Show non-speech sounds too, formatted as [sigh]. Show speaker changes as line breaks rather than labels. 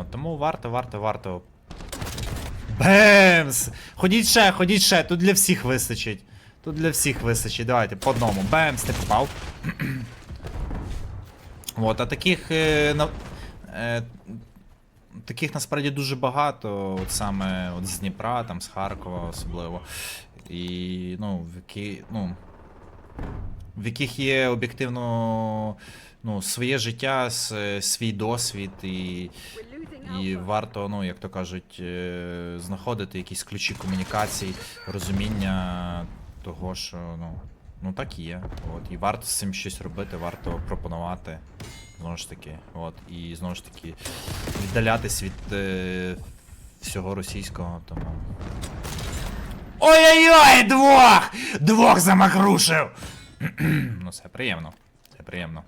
От, тому варто, варто, варто. Бемс! Ходіть ще, ходіть ще, тут для всіх вистачить. Тут для всіх вистачить. Давайте по одному. Бемс, ти попав. [clears throat] От, а таких. Е, на, е, таких насправді дуже багато. От саме от з Дніпра, там, з Харкова особливо. І, ну, в які. Ну, в яких є об'єктивно ну, своє життя, свій досвід, і, і варто, ну, як то кажуть, е, знаходити якісь ключі комунікацій, розуміння того, що ну, ну так і є. От, і варто з цим щось робити, варто пропонувати. Знову ж таки, от, і знову ж таки віддалятись від е, всього російського, тому. Ой-ой-ой! Двох! Двох замакрушив! [clears throat] ну, це приємно. Це приємно.